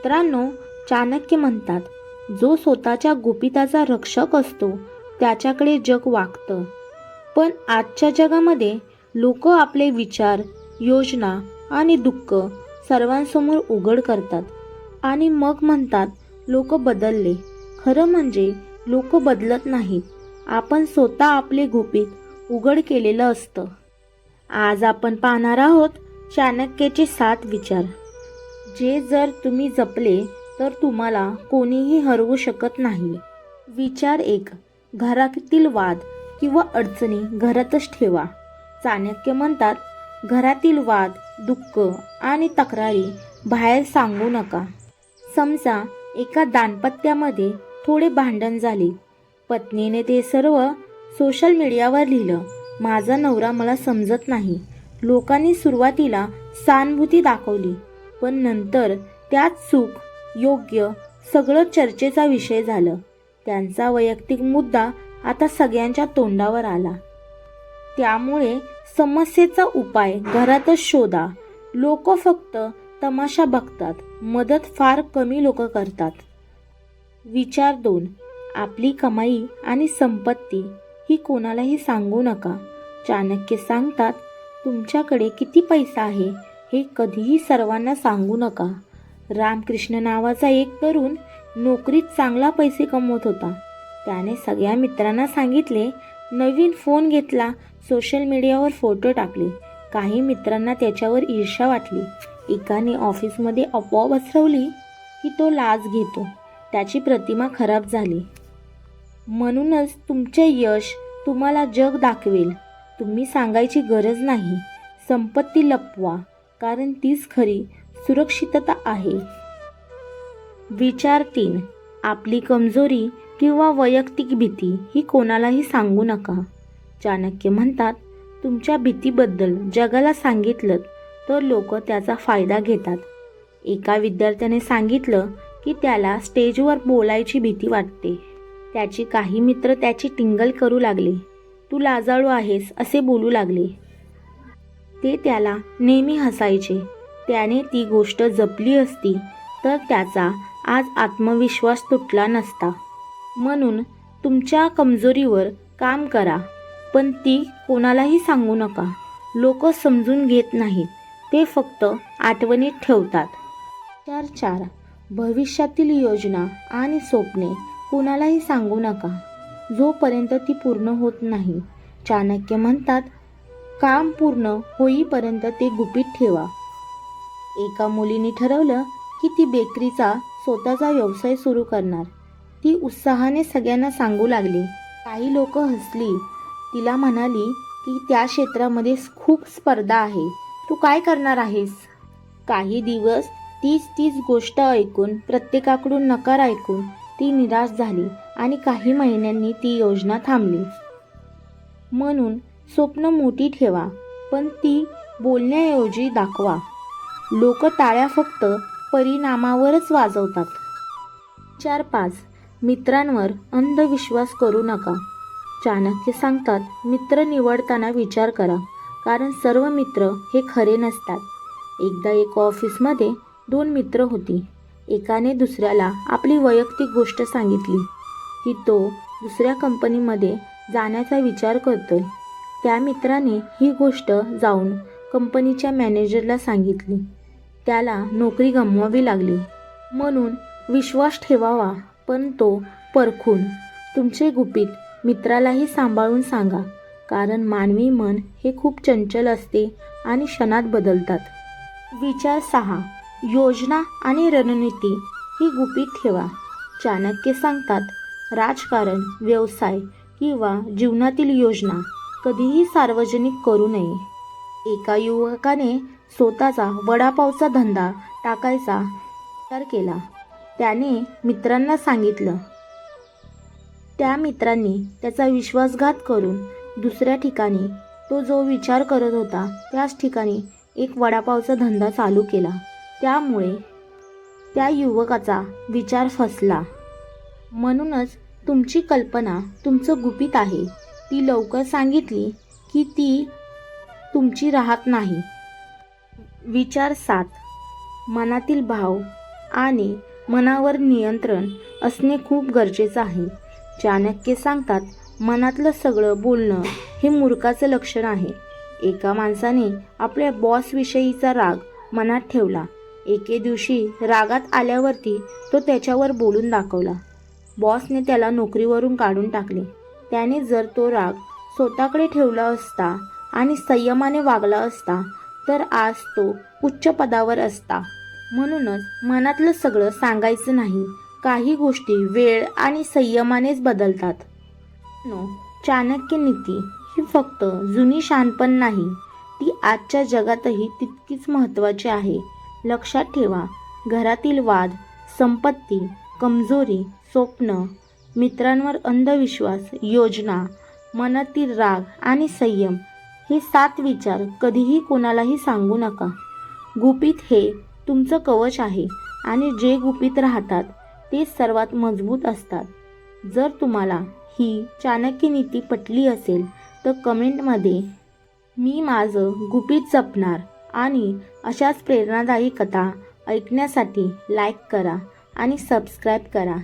मित्रांनो चाणक्य म्हणतात जो स्वतःच्या गुपिताचा रक्षक असतो त्याच्याकडे जग वागतं. पण आजच्या जगामध्ये लोक आपले विचार योजना आणि दुःख सर्वांसमोर उघड करतात आणि मग म्हणतात लोक बदलले. खरं म्हणजे लोक बदलत नाहीत. आपण स्वतः आपले गुपित उघड केलेलं असतं. आज आपण पाहणार आहोत चाणक्याचे सात विचार. जे जर तुम्ही जपले तर तुम्हाला कोणीही हरवू शकत नाही. विचार एक घरातील वाद किंवा अडचणी घरातच ठेवा. चाणक्य म्हणतात घरातील वाद दुःख आणि तक्रारी बाहेर सांगू नका. समजा एका दाम्पत्यामध्ये थोडे भांडण झाले. पत्नीने ते सर्व सोशल मीडियावर लिहिलं. माझा नवरा मला समजत नाही. लोकांनी सुरुवातीला सहानुभूती दाखवली. पण नंतर त्यात चूक योग्य सगळं चर्चेचा विषय झालं. त्यांचा वैयक्तिक मुद्दा आता सगळ्यांच्या तोंडावर आला. त्यामुळे समस्येचा उपाय घरातच शोधा. लोक फक्त तमाशा बघतात. मदत फार कमी लोक करतात. विचार दोन. आपली कमाई आणि संपत्ती ही कोणालाही सांगू नका. चाणक्य सांगतात तुमच्याकडे किती पैसा आहे? हे कधीही सर्वांना सांगू नका. रामकृष्ण नावाचा एक तरुण नोकरीत चांगला पैसे कमवत होता. त्याने सगळ्या मित्रांना सांगितले नवीन फोन घेतला सोशल मीडियावर फोटो टाकले. काही मित्रांना त्याच्यावर ईर्ष्या वाटली. एकाने ऑफिसमध्ये अफवा पसरवली की तो लाज घेतो. त्याची प्रतिमा खराब झाली. म्हणूनच तुमचे यश तुम्हाला जग दाखवेल. तुम्ही सांगायची गरज नाही. संपत्ती लपवा. कारण तीच खरी सुरक्षितता आहे. विचार तीन. आपली कमजोरी किंवा वैयक्तिक भीती ही कोणालाही सांगू नका. चाणक्य म्हणतात तुमच्या भीतीबद्दल जगाला सांगितलं तर लोक त्याचा फायदा घेतात. एका विद्यार्थ्याने सांगितलं की त्याला स्टेजवर बोलायची भीती वाटते. त्याची काही मित्र त्याची टिंगल करू लागले. तू लाजाळू आहेस असे बोलू लागले. ते त्याला नेहमी हसायचे. त्याने ती गोष्ट जपली असती तर त्याचा आज आत्मविश्वास तुटला नसता. म्हणून तुमच्या कमजोरीवर काम करा पण ती कोणालाही सांगू नका. लोक समजून घेत नाहीत ते फक्त आठवणीत ठेवतात. चार चार भविष्यातील योजना आणि स्वप्ने कुणालाही सांगू नका. जोपर्यंत ती पूर्ण होत नाही चाणक्य म्हणतात काम पूर्ण होईपर्यंत ते गुपित ठेवा. एका मुलीने ठरवलं की ती बेकरीचा स्वतःचा व्यवसाय सुरू करणार. ती उत्साहाने सगळ्यांना सांगू लागली. काही लोक हसली. तिला म्हणाली की त्या क्षेत्रामध्ये खूप स्पर्धा आहे. तू काय करणार आहेस? काही दिवस तीच तीच गोष्ट ऐकून प्रत्येकाकडून नकार ऐकून ती निराश झाली आणि काही महिन्यांनी ती योजना थांबली. म्हणून स्वप्न मोठी ठेवा पण ती बोलण्याऐवजी दाखवा. लोक टाळ्या फक्त परिणामावरच वाजवतात. चार पाच मित्रांवर अंधविश्वास करू नका. चाणक्य सांगतात मित्र निवडताना विचार करा कारण सर्व मित्र हे खरे नसतात. एकदा एका ऑफिसमध्ये दोन मित्र होती. एकाने दुसऱ्याला आपली वैयक्तिक गोष्ट सांगितली. की तो दुसऱ्या कंपनीमध्ये जाण्याचा विचार करतोय. त्या मित्राने ही गोष्ट जाऊन कंपनीच्या मॅनेजरला सांगितली. त्याला नोकरी गमवावी लागली. म्हणून विश्वास ठेवावा पण तो परखून. तुमचे गुपित मित्रालाही सांभाळून सांगा कारण मानवी मन हे खूप चंचल असते आणि क्षणात बदलतात. विचार सहा. योजना आणि रणनीती ही गुपित ठेवा. चाणक्य सांगतात राजकारण व्यवसाय किंवा जीवनातील योजना. कधीही सार्वजनिक करू नये. एका युवकाने स्वतःचा वडापावचा धंदा टाकायचा विचार केला. त्याने मित्रांना सांगितलं. त्या मित्रांनी त्याचा विश्वासघात करून दुसऱ्या ठिकाणी तो जो विचार करत होता त्याच ठिकाणी एक वडापावचा धंदा चालू केला. त्यामुळे त्या युवकाचा विचार फसला. म्हणूनच तुमची कल्पना तुमचं गुपित आहे. ती लवकर सांगितली की ती तुमची राहत नाही. विचार सात. मनातील भाव आणि मनावर नियंत्रण असणे खूप गरजेचं आहे. चाणक्य सांगतात मनातलं सगळं बोलणं हे मूर्खाचं लक्षण आहे. एका माणसाने आपल्या बॉसविषयीचा राग मनात ठेवला. एके दिवशी रागात आल्यावरती तो त्याच्यावर बोलून दाखवला. बॉसने त्याला नोकरीवरून काढून टाकले. त्याने जर तो राग स्वतःकडे ठेवला असता आणि संयमाने वागला असता तर आज तो उच्च पदावर असता. म्हणूनच मनातलं सगळं सांगायचं नाही. काही गोष्टी वेळ आणि संयमानेच बदलतात. चाणक्य नीती ही फक्त जुनी शानपण नाही ती आजच्या जगातही तितकीच महत्त्वाची आहे. लक्षात ठेवा घरातील वाद संपत्ती कमजोरी स्वप्न मित्रांवर अंधविश्वास योजना मनातील राग आणि संयम हे सात विचार कधीही कोणालाही सांगू नका. गुपित हे तुमचं कवच आहे आणि जे गुपित राहतात ते सर्वात मजबूत असतात. जर तुम्हाला ही चाणक्य नीती पटली असेल तर कमेंटमध्ये मी माझं गुपित जपणार आणि अशाच प्रेरणादायी कथा ऐकण्यासाठी लाईक करा आणि सबस्क्राईब करा.